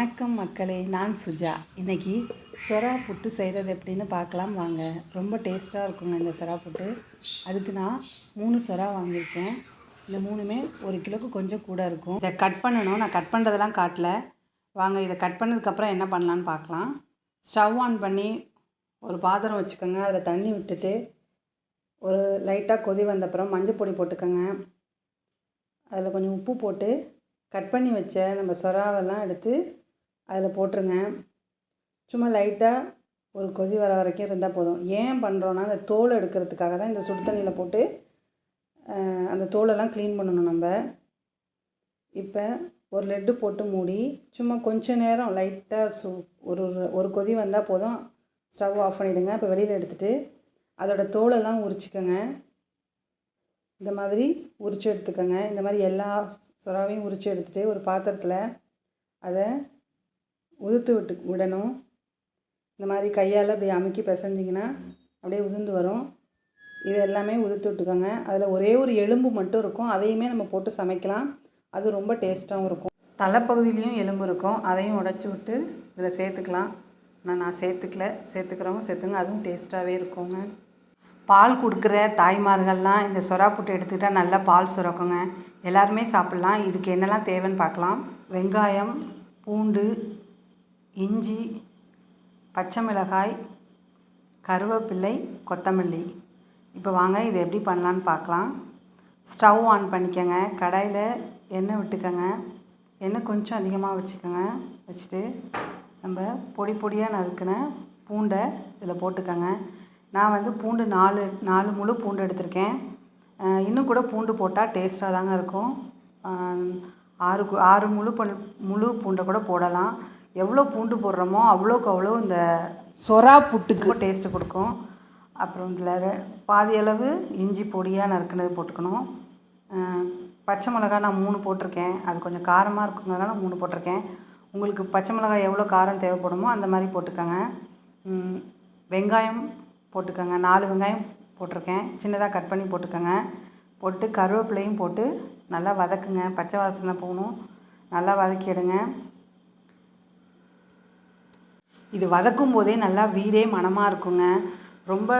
வணக்கம் மக்களே நான் சுஜா. இன்றைக்கி சொரா புட்டு செய்கிறது எப்படின்னு பார்க்கலாம். வாங்க ரொம்ப டேஸ்ட்டாக இருக்குங்க இந்த சொரா புட்டு. அதுக்கு நான் மூணு சொரா வாங்கியிருக்கேன். இந்த மூணுமே ஒரு கிலோக்கு கொஞ்சம் கூட இருக்கும். இதை கட் பண்ணணும். நான் கட் பண்ணுறதெல்லாம் காட்டல. வாங்க இதை கட் பண்ணதுக்கப்புறம் என்ன பண்ணலான்னு பார்க்கலாம். ஸ்டவ் ஆன் பண்ணி ஒரு பாத்திரம் வச்சுக்கோங்க. அதில் தண்ணி விட்டுட்டு ஒரு லைட்டாக கொதி வந்தப்புறம் மஞ்சள் பொடி போட்டுக்கோங்க. அதில் கொஞ்சம் உப்பு போட்டு கட் பண்ணி வச்ச நம்ம சொராவெல்லாம் எடுத்து அதில் போட்டுருங்க. சும்மா லைட்டாக ஒரு கொதி வர வரைக்கும் இருந்தால் போதும். ஏன் பண்ணுறோன்னா அந்த தோல் எடுக்கிறதுக்காக தான் இந்த சுடு தண்ணியில் போட்டு அந்த தோலெல்லாம் க்ளீன் பண்ணணும் நம்ம. இப்போ ஒரு லெட்டு போட்டு மூடி சும்மா கொஞ்ச நேரம் லைட்டாக சு ஒரு ஒரு- கொதி வந்தால் போதும். ஸ்டவ் ஆஃப் பண்ணிவிடுங்க இப்போ வெளியில் எடுத்துகிட்டு அதோட தோலெல்லாம் உரிச்சிக்கோங்க. இந்த மாதிரி உரிச்சு எடுத்துக்கோங்க. இந்த மாதிரி எல்லா சுறாவையும் உரிச்சு எடுத்துகிட்டு ஒரு பாத்திரத்தில் அதை உதுத்து விட்டு விடணும். இந்த மாதிரி கையால் அப்படி அமுக்கி பிசைஞ்சிங்கன்னா அப்படியே உதிர்ந்து வரும். இது எல்லாமே உதுத்து விட்டுக்கோங்க. அதில் ஒரே ஒரு எலும்பு மட்டும் இருக்கும். அதையுமே நம்ம போட்டு சமைக்கலாம். அது ரொம்ப டேஸ்ட்டாகவும் இருக்கும். தலைப்பகுதியிலையும் எலும்பு இருக்கும். அதையும் உடச்சி விட்டு இதில் சேர்த்துக்கலாம். ஆனால் நான் சேர்த்துக்கல. சேர்த்துக்கிறவங்க சேர்த்துங்க. அதுவும் டேஸ்ட்டாகவே இருக்குங்க. பால் கொடுக்குற தாய்மார்கள்லாம் இந்த சொரா புட்டு எடுத்துக்கிட்டால் நல்லா பால் சுரக்குங்க. எல்லாருமே சாப்பிட்லாம். இதுக்கு என்னெல்லாம் தேவைன்னு பார்க்கலாம். வெங்காயம் பூண்டு இஞ்சி பச்சை மிளகாய் கருவேப்பிள்ளை கொத்தமல்லி. இப்போ வாங்க இதை எப்படி பண்ணலான்னு பார்க்கலாம். ஸ்டவ் ஆன் பண்ணிக்கோங்க. கடாயில் எண்ணெய் விட்டுக்கோங்க. எண்ணெய் கொஞ்சம் அதிகமாக வச்சுக்கோங்க. வச்சுட்டு நம்ம பொடி பொடியாக நறுக்கின பூண்டை இதில் போட்டுக்கோங்க. நான் வந்து பூண்டு நாலு நாலு முழு பூண்டு எடுத்திருக்கேன். இன்னும் கூட பூண்டு போட்டால் டேஸ்ட்டாக தாங்க இருக்கும். ஆறு ஆறு முழு பல் முழு பூண்டை கூட போடலாம். எவ்வளோ பூண்டு போடுறோமோ அவ்வளோக்கு அவ்வளோ இந்த சொரா புட்டுக்கு. டேஸ்ட்டு கொடுக்கும். அப்புறம் இதில் பாதி அளவு இஞ்சி பொடியாக நறுக்குனது போட்டுக்கணும். பச்சை மிளகாய் நான் மூணு போட்டிருக்கேன். அது கொஞ்சம் காரமாக இருக்குங்கிறதுனால மூணு போட்டிருக்கேன். உங்களுக்கு பச்சை மிளகாய் எவ்வளோ காரம் தேவைப்படுமோ அந்த மாதிரி போட்டுக்கோங்க. வெங்காயம் போட்டுக்கோங்க. நாலு வெங்காயம் போட்டிருக்கேன். சின்னதாக கட் பண்ணி போட்டுக்கோங்க. போட்டு கருவேப்பிலையும் போட்டு நல்லா வதக்குங்க. பச்சை வாசனை போகணும். நல்லா வதக்கிடுங்க இது வதக்கும் போதே நல்லா வீடே மணமாக இருக்குங்க. ரொம்ப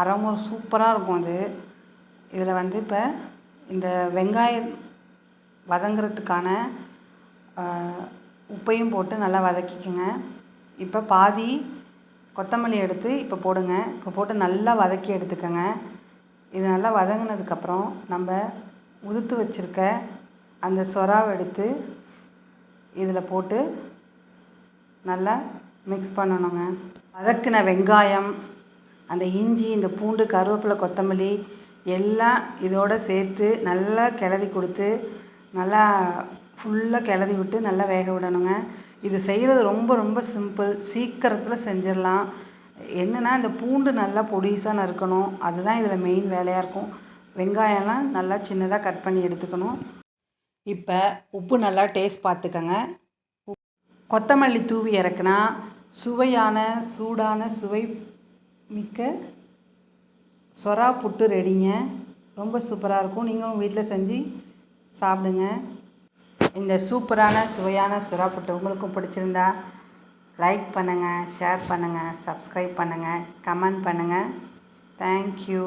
அரோமா சூப்பராக இருக்கும் அது. இதில் வந்து இப்போ இந்த வெங்காயம் வதங்குறதுக்கான உப்பையும் போட்டு நல்லா வதக்கிக்கோங்க. இப்போ பாதி கொத்தமல்லி எடுத்து இப்போ போடுங்க. இப்போ போட்டு நல்லா வதக்கி எடுத்துக்கோங்க. இது நல்லா வதங்கினதுக்கப்புறம் நம்ம உதுத்து வச்சுருக்க அந்த சொராவை எடுத்து இதில் போட்டு நல்லா மிக்ஸ் பண்ணணுங்க. வதக்கின வெங்காயம் அந்த இஞ்சி இந்த பூண்டு கருவேப்பிலை கொத்தமல்லி எல்லாம் இதோடு சேர்த்து நல்லா கிளறி கொடுத்து நல்லா ஃபுல்லாக கிளறி விட்டு நல்லா வேக விடணுங்க. இது செய்கிறது ரொம்ப ரொம்ப சிம்பிள் சீக்கிரத்தில் செஞ்சிடலாம். என்னென்னா இந்த பூண்டு நல்லா பொடிசாக நறுக்கணும். அதுதான் இதில் மெயின் வேலையாக இருக்கும். வெங்காயம்லாம் நல்லா சின்னதாக கட் பண்ணி எடுத்துக்கணும். இப்போ உப்பு நல்லா டேஸ்ட் பார்த்துக்கங்க. கொத்தமல்லி தூவி இறக்குனா சுவையான சூடான சுவை மிக்க சொரா புட்டு ரெடிங்க. ரொம்ப சூப்பராக இருக்கும். நீங்களும் வீட்டில் செஞ்சு சாப்பிடுங்க. இந்த சூப்பரான சுவையான சுறா புட்டு உங்களுக்கும் பிடிச்சிருந்தா லைக் பண்ணுங்கள் ஷேர் பண்ணுங்கள் சப்ஸ்கிரைப் பண்ணுங்கள் கமெண்ட் பண்ணுங்கள் தேங்க்யூ